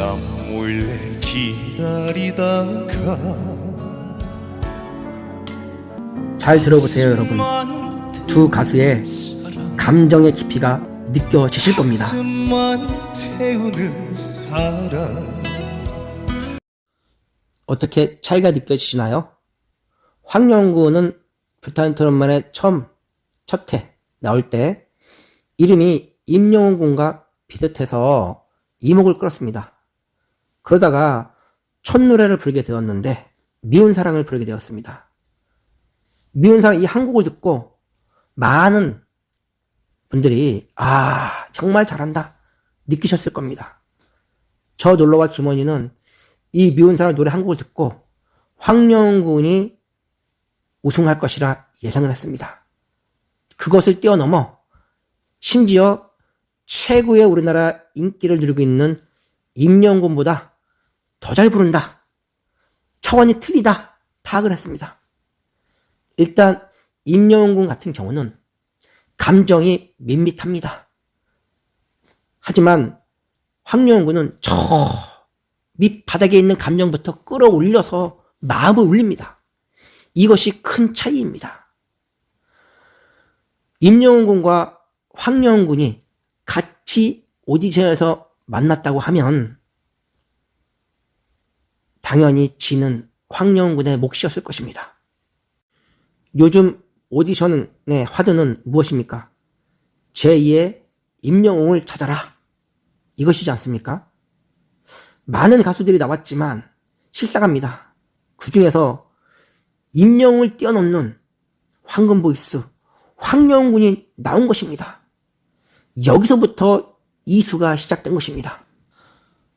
나 몰래 기다리다가 잘 들어보세요, 여러분. 두 가수의 감정의 깊이가 느껴지실 겁니다. 어떻게 차이가 느껴지시나요? 황영구는 불타는 트롯만의 처음 첫회 나올 때 이름이 임영웅 군과 비슷해서 이목을 끌었습니다. 그러다가 첫 노래를 부르게 되었는데 미운 사랑을 부르게 되었습니다. 미운 사랑 이 한 곡을 듣고 많은 분들이 아 정말 잘한다 느끼셨을 겁니다. 저 놀러와 김원희는 이 미운 사랑 노래 한 곡을 듣고 황영훈 군이 우승할 것이라 예상을 했습니다. 그것을 뛰어넘어 심지어 최고의 우리나라 인기를 누리고 있는 임영군보다 더 잘 부른다. 차원이 틀리다. 파악을 했습니다. 일단 임영군 같은 경우는 감정이 밋밋합니다. 하지만 황영훈 군은 저 밑바닥에 있는 감정부터 끌어올려서 마음을 울립니다. 이것이 큰 차이입니다. 임영웅 군과 황영훈 군이 같이 오디션에서 만났다고 하면 당연히 지는 황영훈 군의 몫이었을 것입니다. 요즘 오디션의 화두는 무엇입니까? 제2의 임영웅을 찾아라. 이것이지 않습니까? 많은 가수들이 나왔지만 실상합니다. 그 중에서 임영웅을 뛰어넘는 황금 보이스, 황영훈 군이 나온 것입니다. 여기서부터 이수가 시작된 것입니다.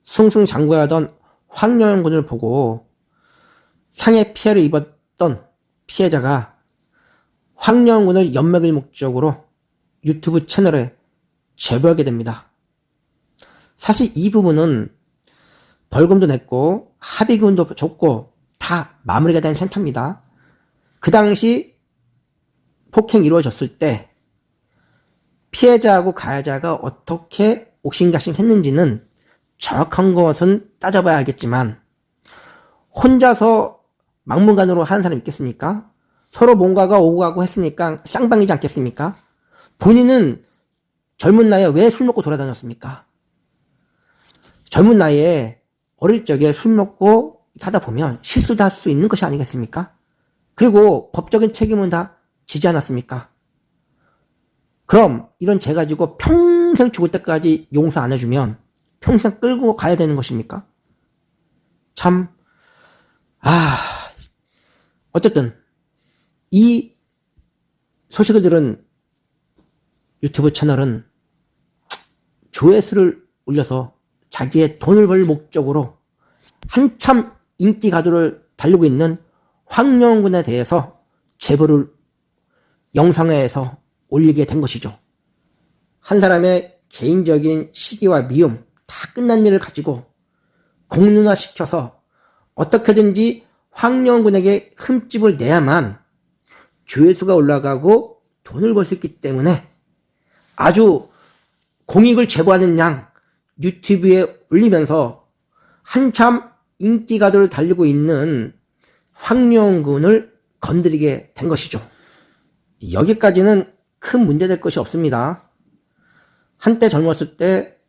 승승장구하던 황영훈 군을 보고 상해 피해를 입었던 피해자가 황영훈 군을 연맥을 목적으로 유튜브 채널에 제보하게 됩니다. 사실 이 부분은 벌금도 냈고 합의금도 줬고 다 마무리가 된 센터입니다. 그 당시 폭행이 이루어졌을 때 피해자하고 가해자가 어떻게 옥신각신 했는지는 정확한 것은 따져봐야 알겠지만 혼자서 막무가내로 하는 사람 있겠습니까? 서로 뭔가가 오고 가고 했으니까 쌍방이지 않겠습니까? 본인은 젊은 나이에 왜 술 먹고 돌아다녔습니까? 젊은 나이에 어릴 적에 술 먹고 하다 보면 실수도 할 수 있는 것이 아니겠습니까? 그리고 법적인 책임은 다 지지 않았습니까? 그럼 이런 죄 가지고 평생 죽을 때까지 용서 안 해주면 평생 끌고 가야 되는 것입니까? 참, 아, 어쨌든, 이 소식을 들은 유튜브 채널은 조회수를 올려서 자기의 돈을 벌 목적으로 한참 인기 가도를 달리고 있는 황영군에 대해서 제보를 영상에서 올리게 된 것이죠. 한 사람의 개인적인 시기와 미움 다 끝난 일을 가지고 공론화시켜서 어떻게든지 황영군에게 흠집을 내야만 조회수가 올라가고 돈을 벌 수 있기 때문에 아주 공익을 제보하는 양 유튜브에 올리면서 한참 인기가도를 달리고 있는 황영군을 건드리게 된 것이죠. 여기까지는 큰 문제될 것이 없습니다. 한때 젊었을 때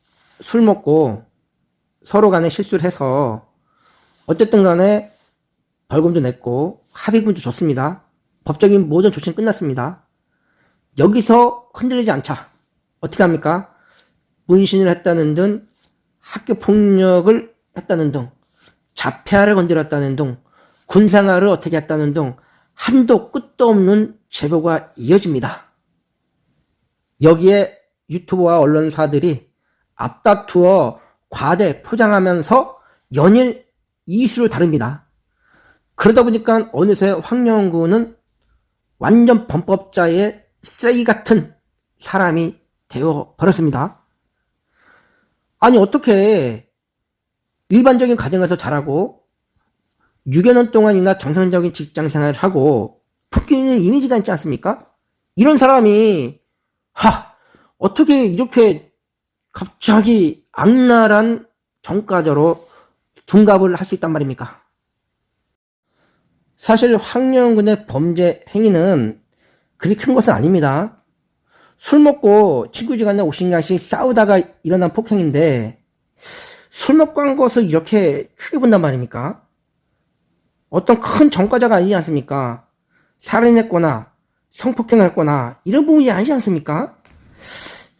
술 먹고 서로 간에 실수를 해서 어쨌든 간에 벌금도 냈고 합의금도 줬습니다. 법적인 모든 조치는 끝났습니다. 여기서 흔들리지 않자. 어떻게 합니까? 문신을 했다는 등 학교 폭력을 했다는 등 자폐아를 건드렸다는 등 군생활을 어떻게 했다는 등 한도 끝도 없는 제보가 이어집니다. 여기에 유튜버와 언론사들이 앞다투어 과대 포장하면서 연일 이슈를 다룹니다. 그러다 보니까 어느새 황영구는 완전 범법자의 쓰레기 같은 사람이 되어 버렸습니다. 아니 어떻게 일반적인 가정에서 자라고 6여 년 동안이나 정상적인 직장 생활을 하고 품기는 이미지가 있지 않습니까? 이런 사람이 하 어떻게 이렇게 갑자기 악랄한 정가저로 둔갑을 할 수 있단 말입니까? 사실 황영근의 범죄 행위는 그리 큰 것은 아닙니다. 술 먹고 친구지간에 옥신각신 싸우다가 일어난 폭행인데 술 먹고 한 것을 이렇게 크게 본단 말입니까? 어떤 큰 전과자가 아니지 않습니까? 살인했거나 성폭행을 했거나 이런 부분이 아니지 않습니까?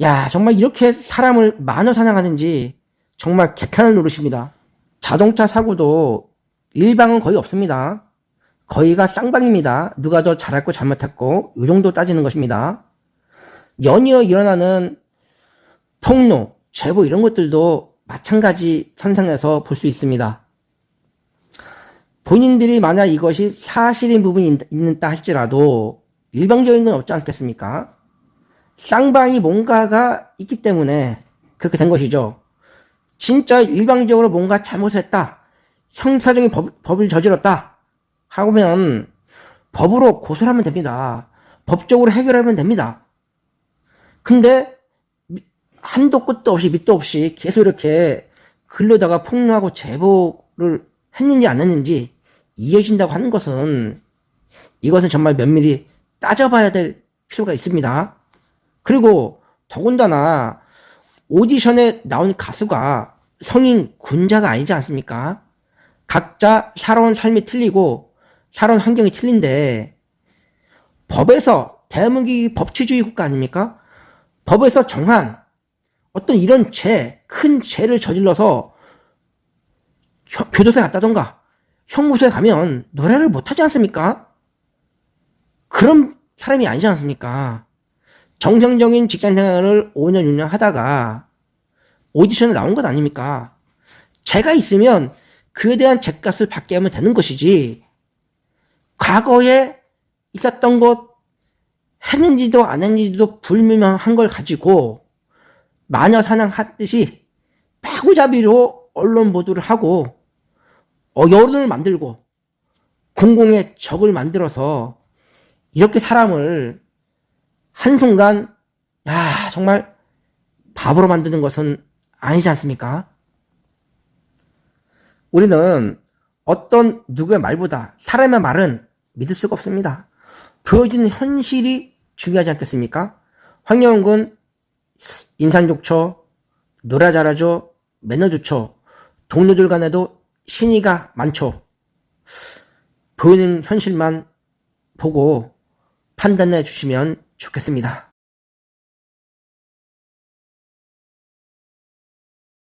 야 정말 이렇게 사람을 마녀 사냥하는지 정말 개탄을 노릇입니다. 자동차 사고도 일방은 거의 없습니다. 거의가 쌍방입니다. 누가 더 잘했고 잘못했고 이 정도 따지는 것입니다. 연이어 일어나는 폭로, 제보 이런 것들도 마찬가지 선상에서 볼 수 있습니다. 본인들이 만약 이것이 사실인 부분이 있- 있다 할지라도 일방적인 건 없지 않겠습니까? 쌍방이 뭔가가 있기 때문에 그렇게 된 것이죠. 진짜 일방적으로 뭔가 잘못했다. 형사적인 법, 법을 저질렀다. 하면 법으로 고소를 하면 됩니다. 법적으로 해결하면 됩니다. 근데 미- 한도 끝도 없이 밑도 없이 계속 이렇게 글로다가 폭로하고 제보를 했는지 안 했는지 이어진다고 하는 것은 이것은 정말 면밀히 따져봐야 될 필요가 있습니다. 그리고 더군다나 오디션에 나온 가수가 성인 군자가 아니지 않습니까? 각자 살아온 삶이 틀리고 살아온 환경이 틀린데 법에서 대한민국이 법치주의 국가 아닙니까? 법에서 정한 어떤 이런 죄, 큰 죄를 저질러서 혀- 교도소에 갔다던가 형무소에 가면 노래를 못하지 않습니까? 그런 사람이 아니지 않습니까? 정상적인 직장 생활을 5년, 6년 하다가 오디션에 나온 것 아닙니까? 죄가 있으면 그에 대한 죄값을 받게 하면 되는 것이지, 과거에 있었던 것, 했는지도 안 했는지도 불명한 걸 가지고 마녀 사냥하듯이 마구잡이로 언론 보도를 하고 어, 여론을 만들고 공공의 적을 만들어서 이렇게 사람을 한순간 야 정말 바보로 만드는 것은 아니지 않습니까? 우리는 어떤 누구의 말보다 사람의 말은 믿을 수가 없습니다. 보여지는 현실이 중요하지 않겠습니까? 황영훈 인상 좋죠, 노래 잘하죠, 매너 좋죠, 동료들 간에도 신의가 많죠. 보이는 현실만 보고 판단해 주시면 좋겠습니다.